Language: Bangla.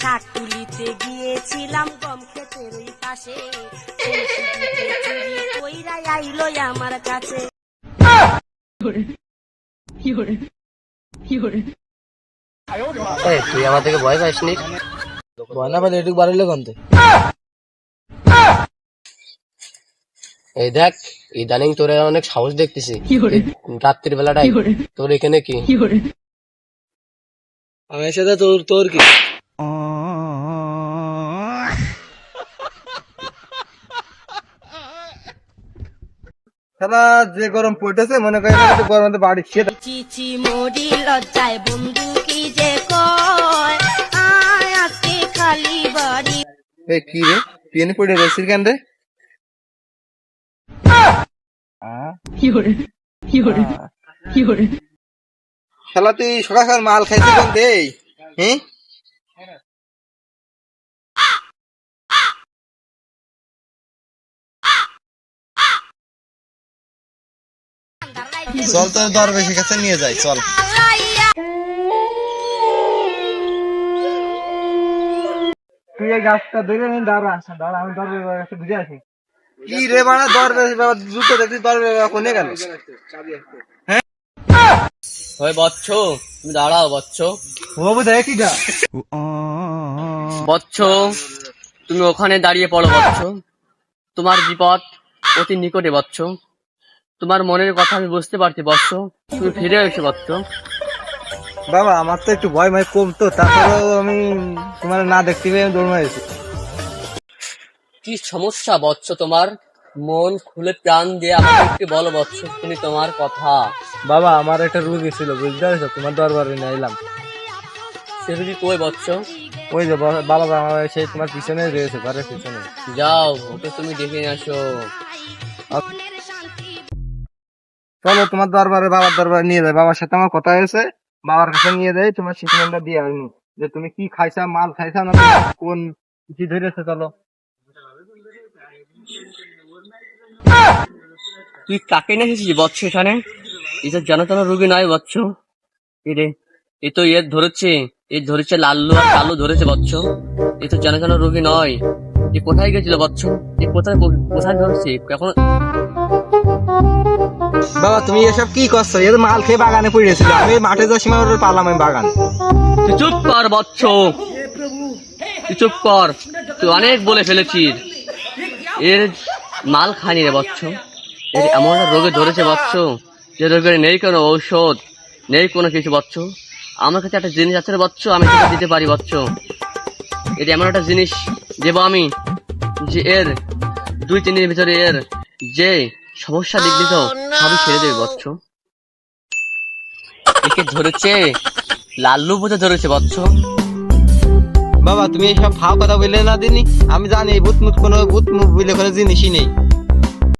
শাক তুলিতে গিয়েছিলাম গম ক্ষেতের ওই পাশে। কইরা আইলো আমার কাছে। তুই আমার থেকে ভয় পাইসনি ভয় না পেলে এটুকু বাড়িলে এই দেখ ইদানিং তোর অনেক সাহস দেখতেছি। রাত্রির বেলাটাই তোর এখানে কি? আমি সাথে তোর তোর কি? শালা যে গরম পড়তেছে মনে করেন গরম বাড়ি খেয়ে চিচি মরি লজ্জায় বন্ধু কি যে কয়? আয় আজকে খালি বাড়ি। এই কি রে? পিএন পড়ে রয়েছিস কেন রে? শালা তুই সকাল সকাল মাল খাইছিস কেন রে হ্যাঁ চল তোর দরবেশের কাছে নিয়ে যাই চল। তুই এই গাছটা ধরে দাঁড়া দাঁড়া আমি দরবেশের কাছে বুঝে আসি। কি রে বাড়া দরবেশ বাবা জুতো দরবেশ বাবা কোনে গেল? ওই বচ্চ তুমি দাঁড়াও বচ্চ ও বোধ কি গা। বচ্চ তুমি ওখানে দাঁড়িয়ে পড়ো বচ্চ তোমার বিপদ অতি নিকটে বচ্চ তোমার মনের কথা আমি বুঝতে পারছি বচ্চ তুমি ফিরে এসো বচ্চ বাবা আমার তো একটু ভয় ভয় কম তো তারপরেও আমি তোমার না দেখতে পেয়ে দৌড় মারেছি। কি সমস্যা বচ্চ তোমার? মন খুলে প্রাণ দিয়ে আমাকে একটু বলো বচ্চ তুমি তোমার কথা। বাবা আমার একটা রুগী ছিল বুঝতে পারছ? তোমার দরবারে নিয়ে এলাম সে রুগী কই বচ্চ ওই যে বা- বাবা আমার সেই তোমার পিছনে রয়েছে ঘরের পিছনে যাও ওকে তুমি ডেকে নিয়ে আসো। চলো তোমার দরবারে, বাবার দরবারে নিয়ে যায় বাবার সাথে আমার কথা হয়েছে। বাবার কাছে নিয়ে যাই, তোমার ট্রিটমেন্টটা দিয়ে আসব যে তুমি কি খাইছা, মাল খাইছা না কোন কি ধরেছে, চলো। তুই কাকে নিয়ে এসেছিস বচ্চ এখানে? এটা জানাতানা রুগী নয় বচ্চ এরে এ তো এর ধরেছে এ ধরেছে লাল্লু আর কালু ধরেছে বচ্চ এ তো জানাতানা রুগী নয়। এ কোথায় গেছিল বচ্চ এ কোথায় কোথায় ধরেছে? এখন বাবা, তুমি এসব কি করছ? এর মাল খেয়ে বাগানে পড়েছিল আমি মাঠে যাচ্ছি মানে পারলাম আমি বাগান। চুপ কর তুই চুপ কর। তুই অনেক বলে ফেলেছিস। এর মাল খানি রে বচ্চ এর এমন একটা রোগে ধরেছে বচ্চ যে রোগের নেই কোনো ঔষধ, নেই কোনো কিছু বচ্চ আমার কাছে একটা জিনিস আছে রে বচ্চ আমি তোকে দিতে পারি বচ্চ এর এমন একটা জিনিস দেবো আমি, যে এর দুই তিন দিনের ভিতরে এর যে সমস্যা দেখলে তো? সবই ছেড়ে দেবে বচ্চ একে ধরেছে লাল্লু বোঝা ধরেছে বচ্চ বাবা তুমি এইসব ফাও কথা বললে না দিনি? আমি জানি ভূত মুত কোনো ভূত মুখ বলে কোনো জিনিসই নেই।